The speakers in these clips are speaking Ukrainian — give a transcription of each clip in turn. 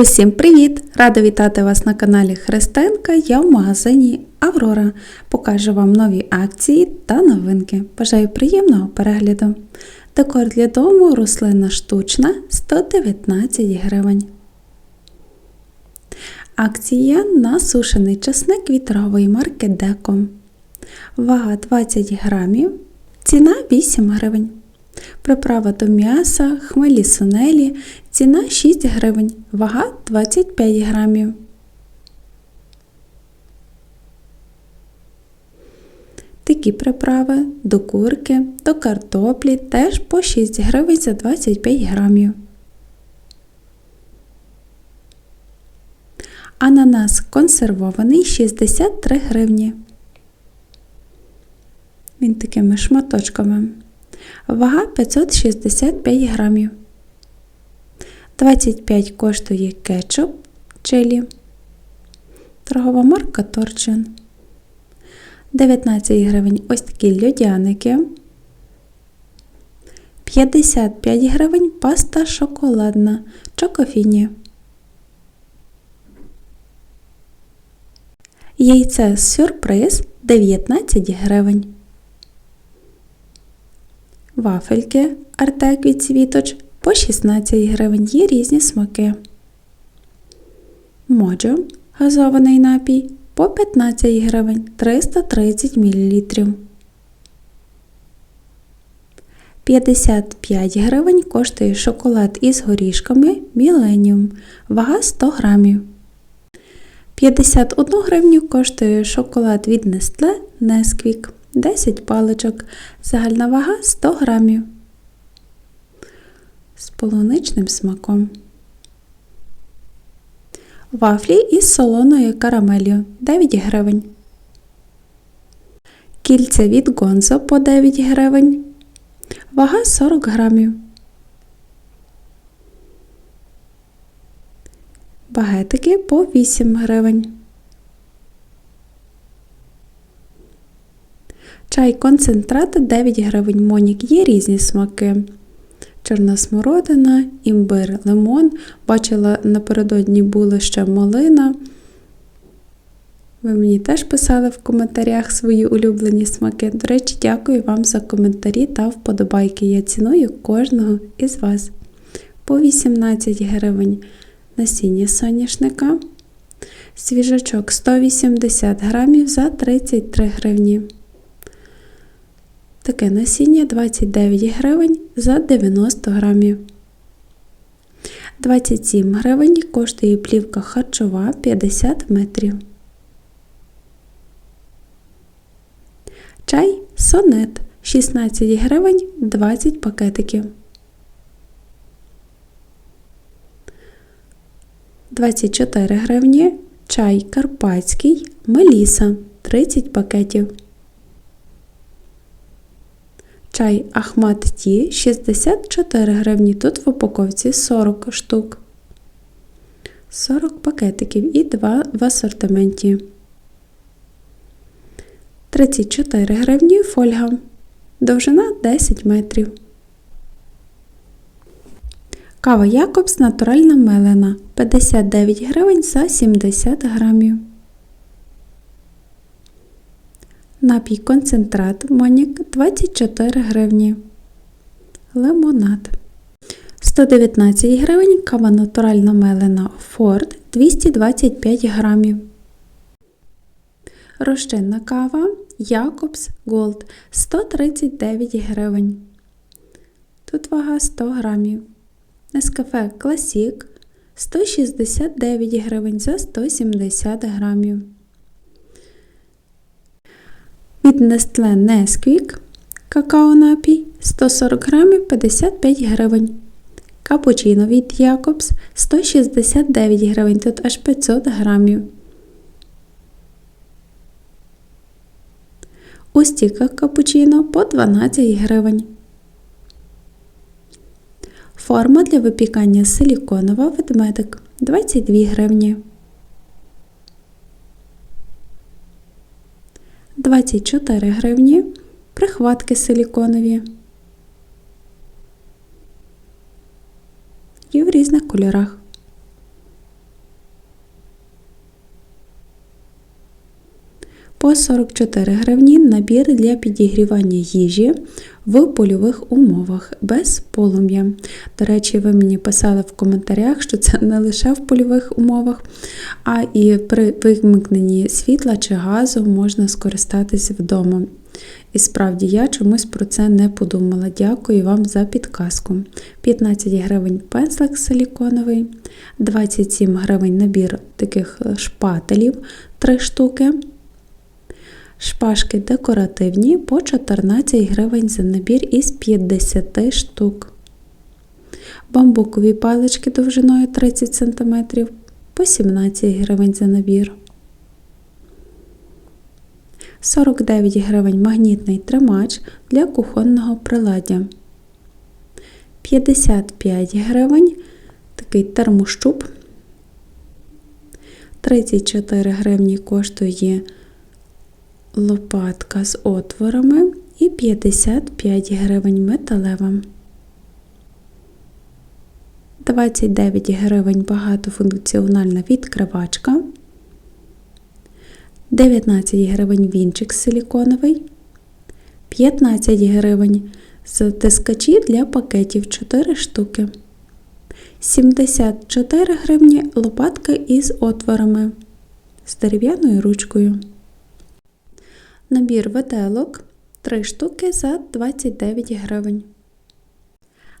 Усім привіт! Рада вітати вас на каналі Христинка. Я в магазині Аврора. Покажу вам нові акції та новинки. Бажаю приємного перегляду. Декор для дому рослина штучна 119 гривень. Акція на сушений часник вітрової марки Деко. Вага 20 грамів. Ціна 8 гривень. Приправа до м'яса, хмелі сунелі, ціна 6 гривень, вага 25 грамів. Такі приправи до курки, до картоплі теж по 6 гривень за 25 грамів. Ананас консервований 63 гривні. Він такими шматочками. Вага 565 грамів. 25 коштує кетчуп чилі. Торгова марка Торчин. 19 гривень ось такі льодяники. 55 гривень паста шоколадна Чокофіні. Яйце сюрприз 19 гривень. Вафельки Артек від Світоч по 16 гривень є різні смаки. Моджо газований напій по 15 гривень 330 мл. 55 гривень коштує шоколад із горішками Millennium, вага 100 грамів. 51 гривню коштує шоколад від Nestle Nesquik 10 паличок, загальна вага 100 грамів. З полуничним смаком. Вафлі із солоною карамелью 9 гривень. Кільця від Гонзо по 9 гривень. Вага 40 грамів. Багетики по 8 гривень. Чай концентрат 9 гривень Монік. Є різні смаки. Чорна смородина, імбир, лимон. Бачила, напередодні була ще малина. Ви мені теж писали в коментарях свої улюблені смаки. До речі, дякую вам за коментарі та вподобайки. Я ціную кожного із вас. По 18 гривень насіння соняшника. Свіжачок 180 грамів за 33 гривні. Таке насіння 29 гривень за 90 грамів. 27 гривень коштує плівка харчова 50 метрів. Чай сонет 16 гривень 20 пакетиків. 24 гривні чай карпатський Меліса 30 пакетів. Чай Ахмат Ті 64 гривні. Тут в упаковці 40 штук. 40 пакетиків і 2 в асортименті. 34 гривні фольга. Довжина 10 метрів. Кава Якобс натуральна мелена 59 гривень за 70 грамів. Напій концентрат Монік 24 гривні. Лимонад. 119 гривень кава натуральна мелена Форд 225 грамів. Розчинна кава Якобс Голд 139 гривень. Тут вага 100 грамів. Нескафе Класік 169 гривень за 170 грамів. Від Nestle Nesquik какао напій 140 грамів 55 гривень. Капучино від Якобс 169 гривень, тут аж 500 грамів. У стіках капучино по 12 гривень. Форма для випікання силіконова ведмедик 22 гривні. 24 гривні. Прихватки силіконові. І в різних кольорах. По 44 гривні набір для підігрівання їжі в польових умовах без полум'я. До речі, ви мені писали в коментарях, що це не лише в польових умовах, а і при вимкненні світла чи газу можна скористатися вдома. І справді я чомусь про це не подумала. Дякую вам за підказку. 15 гривень пензлик силіконовий, 27 гривень набір таких шпателів 3 штуки. Шпажки декоративні по 14 гривень за набір із 50 штук. Бамбукові палички довжиною 30 см по 17 гривень за набір. 49 гривень магнітний тримач для кухонного приладдя. 55 гривень такий термощуп. 34 гривні коштує лопатка з отворами і 55 гривень металева. 29 гривень багатофункціональна відкривачка. 19 гривень вінчик силіконовий, 15 гривень затискачі для пакетів 4 штуки, 74 гривні лопатка із отворами з дерев'яною ручкою. Набір виделок 3 штуки за 29 гривень.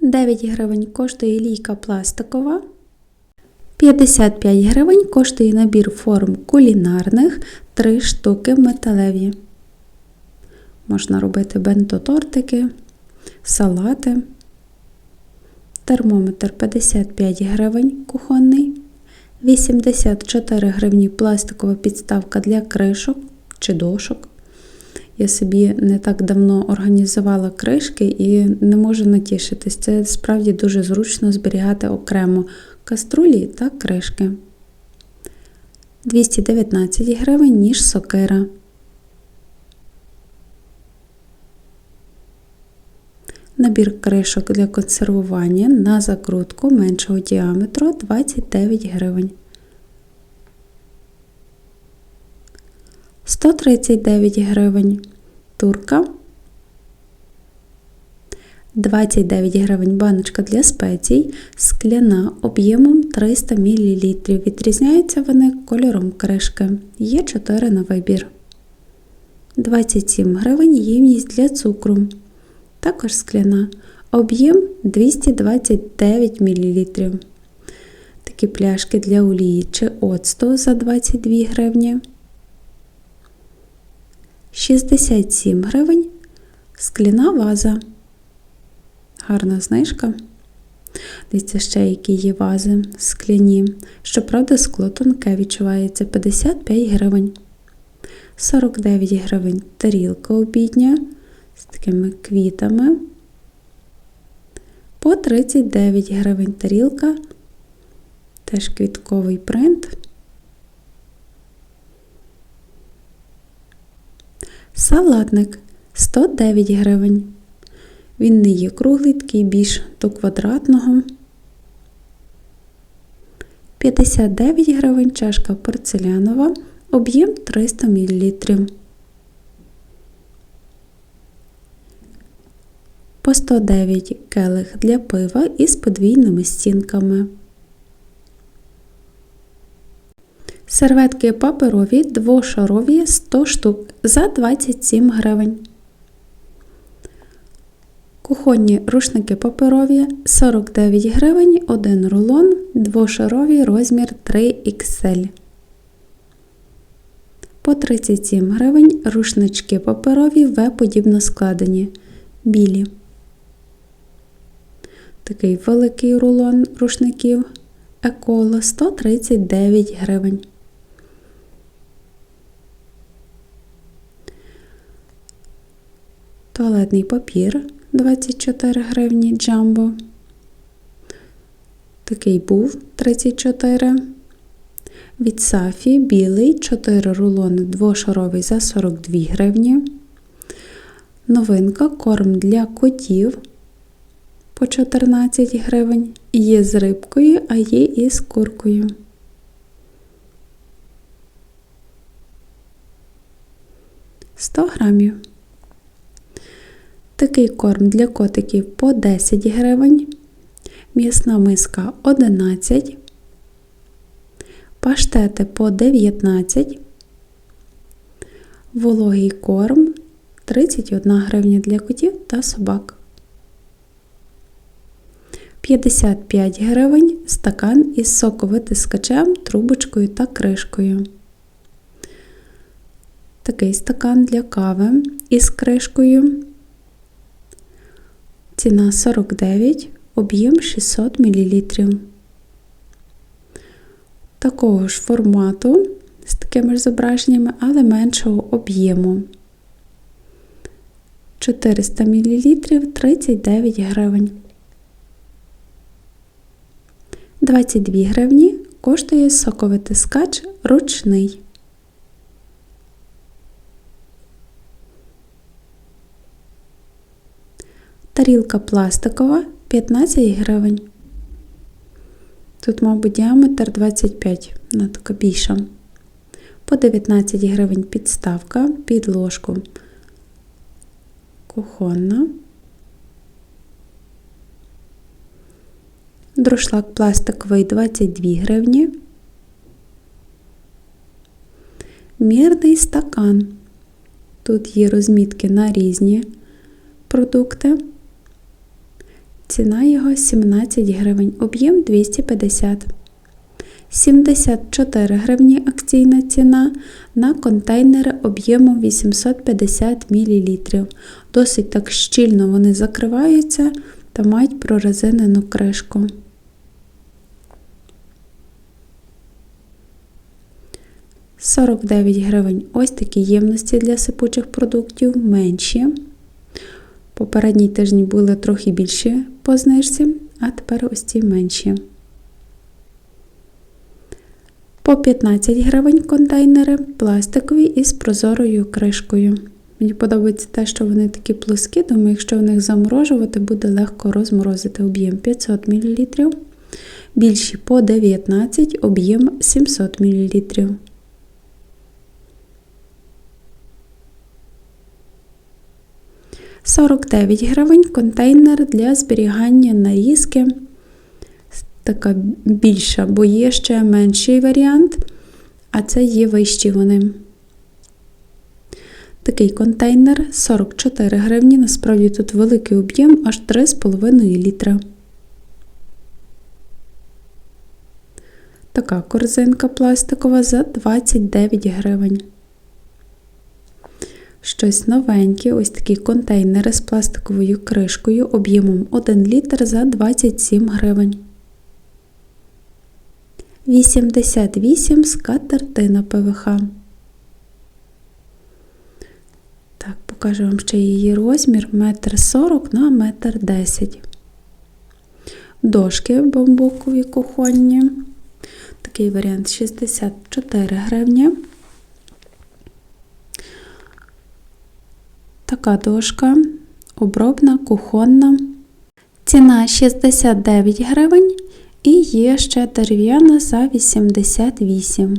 9 гривень коштує лійка пластикова. 55 гривень коштує набір форм кулінарних 3 штуки металеві. Можна робити бенто-тортики, салати. Термометр 55 гривень кухонний, 84 гривні пластикова підставка для кришок чи дошок. Я собі не так давно організувала кришки і не можу натішитись. Це справді дуже зручно зберігати окремо каструлі та кришки. 219 гривень, ніж сокира. Набір кришок для консервування на закрутку меншого діаметру 29 гривень. 139 гривень. Турка 29 гривень баночка для спецій, скляна об'ємом 300 мл. Відрізняються вони кольором кришки. Є 4 на вибір. 27 гривень ємність для цукру. Також скляна. Об'єм 229 мл. Такі пляшки для олії чи оцту за 22 гривні. 67 гривень. Скляна ваза гарна знижка. Дивіться, ще які є вази скляні. Щоправда, скло тонке відчувається 55 гривень. 49 гривень тарілка обідня з такими квітами. По 39 гривень тарілка. Теж квітковий принт. Салатник 109 гривень. Він не є круглий, такий більш до квадратного. 59 гривень чашка порцелянова, об'єм 300 мл. По 109 келих для пива із подвійними стінками. Серветки паперові двошарові 100 штук за 27 гривень. Кухонні рушники паперові 49 гривень, 1 рулон, двошаровий розмір 3XL. По 37 гривень рушнички паперові В подібно складені. Білі. Такий великий рулон рушників. Еколо 139 гривень. Туалетний папір 24 гривні джамбо. Такий був 34. Від Сафі білий 4 рулони двошаровий за 42 гривні. Новинка корм для котів по 14 гривень. Є з рибкою, а є і з куркою. 100 грамів. Такий корм для котиків по 10 гривень. М'ясна миска 11. Паштети по 19. Вологий корм 31 гривня для котів та собак. 55 гривень стакан із соковитискачем, трубочкою та кришкою. Такий стакан для кави із кришкою. Ціна 49, об'єм 600 мл. Такого ж формату з такими ж зображеннями, але меншого об'єму. 400 мл 39 гривень. 22 гривні коштує соковитискач ручний. Тарілка пластикова 15 гривень. Тут, мабуть, діаметр 25, вона така більша. По 19 гривень підставка під ложку кухонна. Друшлак пластиковий 22 гривні. Мірний стакан. Тут є розмітки на різні продукти. Ціна його 17 гривень, об'єм 250. 74 гривні акційна ціна на контейнери об'ємом 850 мл. Досить так щільно вони закриваються та мають прорезинену кришку. Сорок дев'ять гривень ось такі ємності для сипучих продуктів менші. Попередній тижні були трохи більші по знижці, а тепер ось ці менші. По 15 гривень контейнери пластикові із прозорою кришкою. Мені подобається те, що вони такі плоскі, тому якщо в них заморожувати, буде легко розморозити об'єм 500 мл. Більші по 19 об'єм 700 мл. 49 гривень контейнер для зберігання нарізки. Така більша, бо є ще менший варіант, а це є вищі вони. Такий контейнер 44 гривні, насправді тут великий об'єм аж 3,5 літра. Така корзинка пластикова за 29 гривень. Щось новеньке, ось такі контейнери з пластиковою кришкою об'ємом 1 літр за 27 гривень. 88 скатертина ПВХ. Так, покажу вам ще її розмір 1,40 на 1,10 м. Дошки бамбукові кухонні. Такий варіант 64 гривні. Така дошка обробна, кухонна. Ціна 69 гривень і є ще дерев'яна за 88.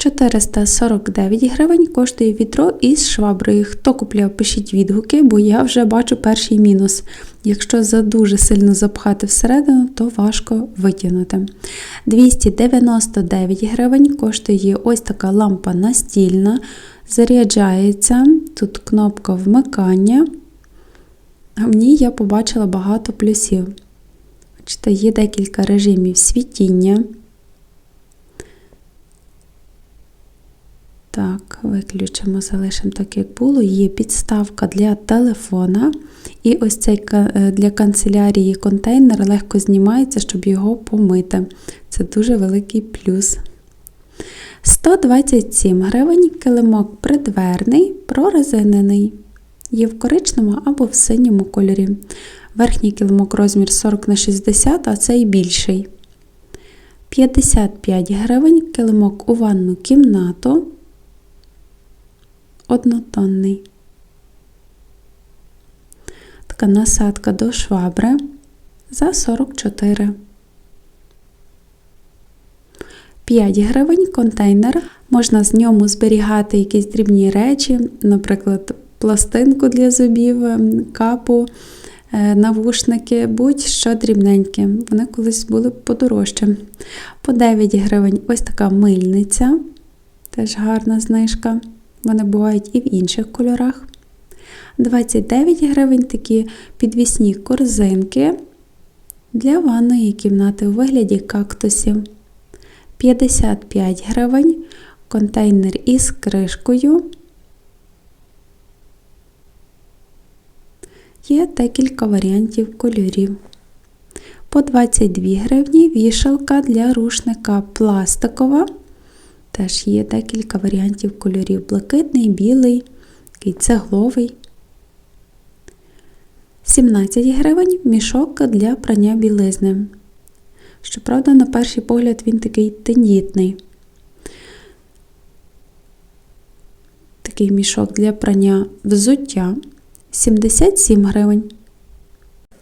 449 гривень коштує відро із шваброю. Хто купляв, пишіть відгуки, бо я вже бачу перший мінус. Якщо за дуже сильно запхати всередину, то важко витягнути. 299 гривень коштує ось така лампа настільна. Заряджається, тут кнопка вмикання. В ній я побачила багато плюсів. Є декілька режимів світіння. Так, виключимо, залишимо так, як було. Є підставка для телефона. І ось цей е, для канцелярії контейнер легко знімається, щоб його помити. Це дуже великий плюс. 127 гривень килимок придверний, прорезинений. Є в коричному або в синьому кольорі. Верхній килимок розмір 40 на 60, а цей більший. 55 гривень килимок у ванну кімнату однотонний. Така насадка до швабри за 44. 5 гривень контейнер. Можна з ньому зберігати якісь дрібні речі, наприклад, пластинку для зубів, ем, капу, е, навушники, будь-що дрібненьке. Вони колись були подорожче. По 9 гривень ось така мильниця, теж гарна знижка. Вони бувають і в інших кольорах. 29 гривень такі підвісні корзинки для ванної кімнати у вигляді кактусів. 55 гривень контейнер із кришкою. Є декілька варіантів кольорів. По 22 гривні вішалка для рушника пластикова. Теж є декілька варіантів кольорів: блакитний, білий, такий цегловий. 17 гривень мішок для прання білизни. Щоправда, на перший погляд він такий тендітний. Такий мішок для прання взуття 77 гривень.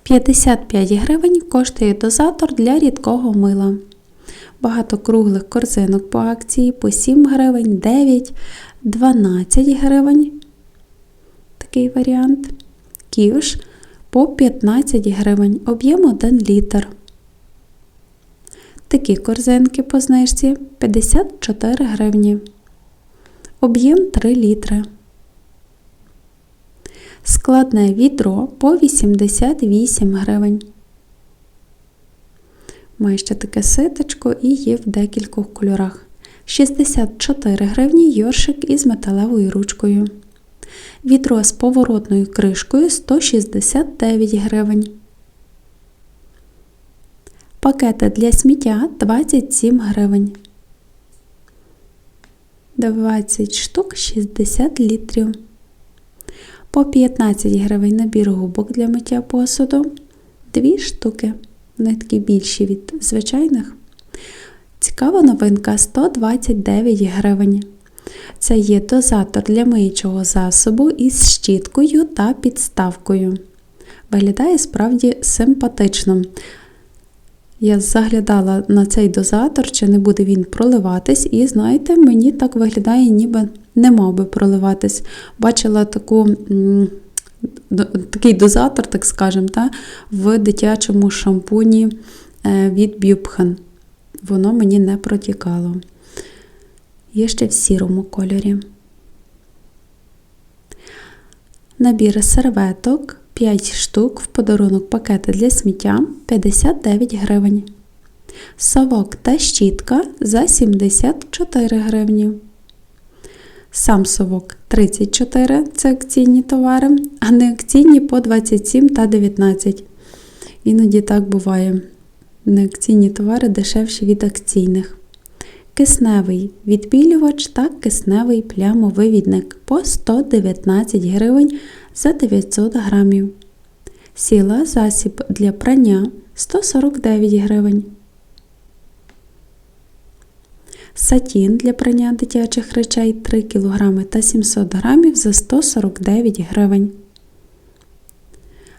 55 гривень коштує дозатор для рідкого мила. Багато круглих корзинок по акції по 7 гривень, 9, 12 гривень. Такий варіант. Ківш по 15 гривень, об'єм 1 літр. Такі корзинки по знижці 54 гривні. Об'єм 3 літри. Складне відро по 88 гривень. Має ще таке ситочко і є в декількох кольорах. 64 гривні йоршик із металевою ручкою. Відро з поворотною кришкою 169 гривень. Пакети для сміття 27 гривень. 20 штук 60 літрів. По 15 гривень набір губок для миття посуду. 2 штуки. Вони такі більші від звичайних. Цікава новинка 129 гривень. Це є дозатор для миючого засобу із щіткою та підставкою. Виглядає справді симпатично. Я заглядала на цей дозатор, чи не буде він проливатись, і знаєте, мені так виглядає, ніби не мав би проливатись. Бачила таку, такий дозатор, так скажемо, та, в дитячому шампуні е, від Бюбхан. Воно мені не протікало. Є ще в сірому кольорі. Набір серветок 5 штук в подарунок пакети для сміття 59 гривень. Совок та щітка за 74 гривні. Сам совок 34 це акційні товари, а не акційні по 27 та 19. Іноді так буває. Неакційні товари дешевші від акційних. Кисневий відбілювач та кисневий плямовивідник по 119 гривень за 900 грамів. Сіла засіб для прання 149 гривень. Сатін для прання дитячих речей 3 кг та 700 г за 149 гривень.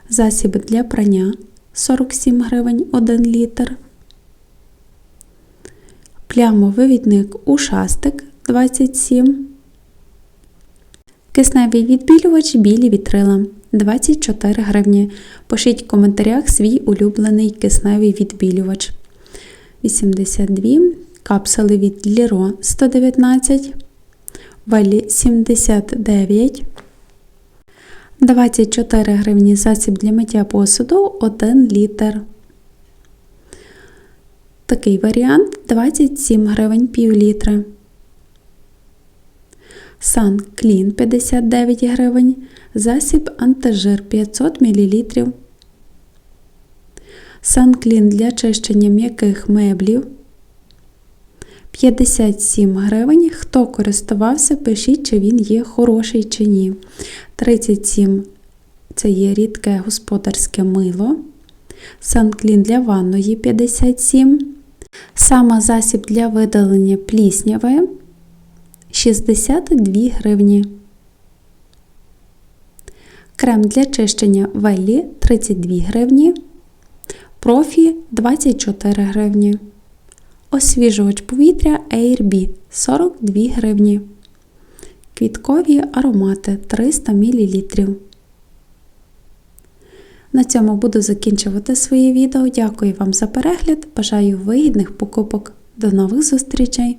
Засіб для прання 47 гривень 1 літр. Плямовивідник ушастик 27 Кисневий відбілювач білі вітрила 24 гривні. Пишіть в коментарях свій улюблений кисневий відбілювач. 82 капсули від Ліро 119, Валі 79, 24 гривні засіб для миття посуду 1 літр. Такий варіант 27 гривень пів літра. Сан Клін 59 гривень. Засіб антижир 500 мл. Сан Клін для чищення м'яких меблів 57 гривень. Хто користувався, пишіть, чи він є хороший чи ні. 37 це є рідке господарське мило. Сан Клін для ванної 57. Саме засіб для видалення плісняви 62 гривні. Крем для чищення Веллі 32 гривні. Профі 24 гривні. Освіжувач повітря AirB 42 гривні. Квіткові аромати 300 мл. На цьому буду закінчувати своє відео. Дякую вам за перегляд. Бажаю вигідних покупок. До нових зустрічей!